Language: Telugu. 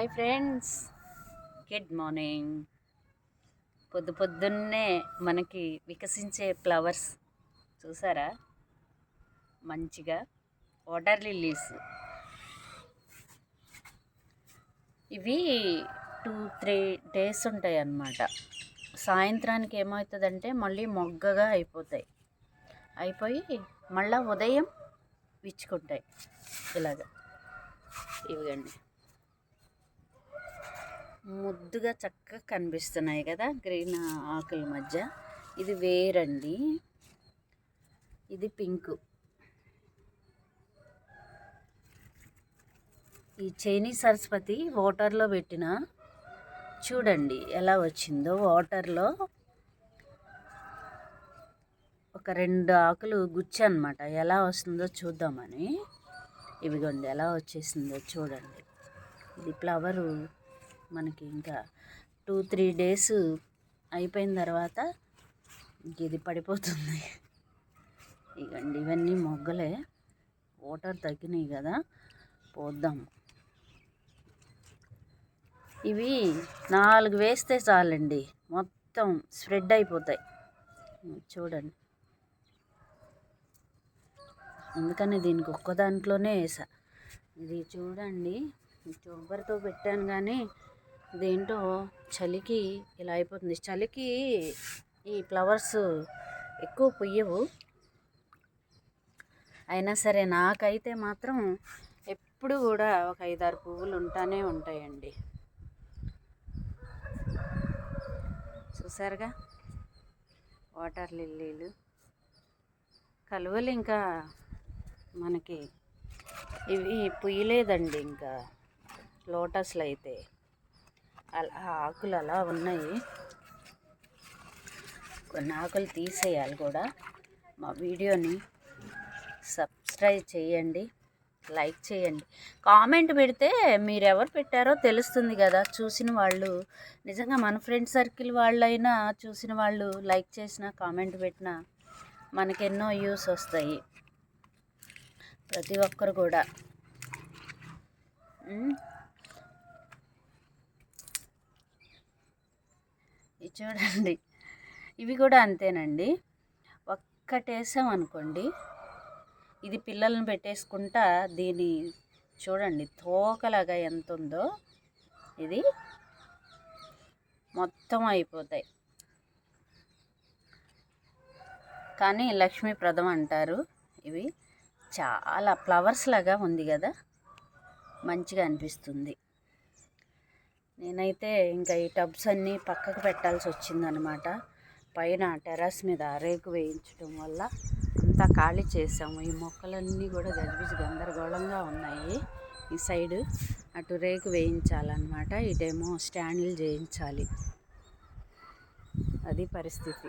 హాయ్ ఫ్రెండ్స్ గుడ్ మార్నింగ్ పొద్దు పొద్దున్నే మనకి వికసించే ఫ్లవర్స్ చూసారా? మంచిగా వాటర్ లిల్లీస్. ఇవి టూ త్రీ డేస్ ఉంటాయి అన్నమాట. సాయంత్రానికి ఏమవుతుందంటే మళ్ళీ మొగ్గగా అయిపోతాయి. అయిపోయి మళ్ళీ ఉదయం విచ్చుకుంటాయి. ఇలాగ. ఇవిగండి ముద్దుగా చక్కగా కనిపిస్తున్నాయి కదా గ్రీన్ ఆకుల మధ్య. ఇది వేరండి. ఇది పింక్. ఈ చైనీ సరస్వతి వాటర్లో పెట్టిన చూడండి ఎలా వచ్చిందో వాటర్లో. ఒక రెండు ఆకులు గుచ్చి అనమాట ఎలా వస్తుందో చూద్దామని. ఇవిగోండి ఎలా వచ్చేసిందో చూడండి. ఇది ఫ్లవరు మనకి ఇంకా టూ త్రీ డేస్ అయిపోయిన తర్వాత ఇంక ఇది పడిపోతుంది. ఇగండి ఇవన్నీ మొగ్గలే. వాటర్ తగ్గినాయి కదా పోద్దాం. ఇవి నాలుగు వేస్తే చాలండి. మొత్తం స్ప్రెడ్ అయిపోతాయి. చూడండి. అందుకని దీనికి ఒక్క దాంట్లోనే వేసా. ఇది చూడండి చొబ్బరితో పెట్టాను కానీ దేంటో చలికి ఇలా అయిపోతుంది. చలికి ఈ ఫ్లవర్స్ ఎక్కువ పొయ్యవు. అయినా సరే నాకైతే మాత్రం ఎప్పుడు కూడా ఒక ఐదారు పువ్వులు ఉంటానే ఉంటాయండి. చూసారుగా? వాటర్ లిల్లీలు. కలువలు ఇంకా మనకి ఇవి పుయ్యలేదండి ఇంకా. లోటస్లు అయితే అలా ఆకులు అలా ఉన్నాయి. కొన్ని ఆకులు తీసేయాలి కూడా. మా వీడియోని సబ్స్క్రైబ్ చేయండి లైక్ చేయండి. కామెంట్ పెడితే మీరు ఎవరు పెట్టారో తెలుస్తుంది కదా. చూసిన వాళ్ళు నిజంగా మన ఫ్రెండ్ సర్కిల్ వాళ్ళైనా చూసిన వాళ్ళు లైక్ చేసినా కామెంట్ పెట్టినా మనకి ఎన్నో యూస్ వస్తాయి. ప్రతి ఒక్కరు కూడా. ఇది చూడండి. ఇవి కూడా అంతేనండి. ఒక్కటేసాం అనుకోండి. ఇది పిల్లల్ని పెట్టేసుకుంటా దీని చూడండి తోకలాగా ఎంత ఉందో ఇది మొత్తం అయిపోతాయి. కానీ లక్ష్మీప్రదం అంటారు ఇవి. చాలా ఫ్లవర్స్ లాగా ఉంది కదా. మంచిగా అనిపిస్తుంది. నేనైతే ఇంకా ఈ టబ్స్ అన్నీ పక్కకు పెట్టాల్సి వచ్చిందనమాట. పైన టెర్రస్ మీద రేకు వేయించడం వల్ల అంతా ఖాళీ చేసాము ఈ మొక్కలన్నీ కూడా గజిబిజి గందరగోళంగా ఉన్నాయి. ఈ సైడు అటు రేకు వేయించాలన్నమాట. ఇటేమో స్టాండ్లు చేయించాలి. అది పరిస్థితి.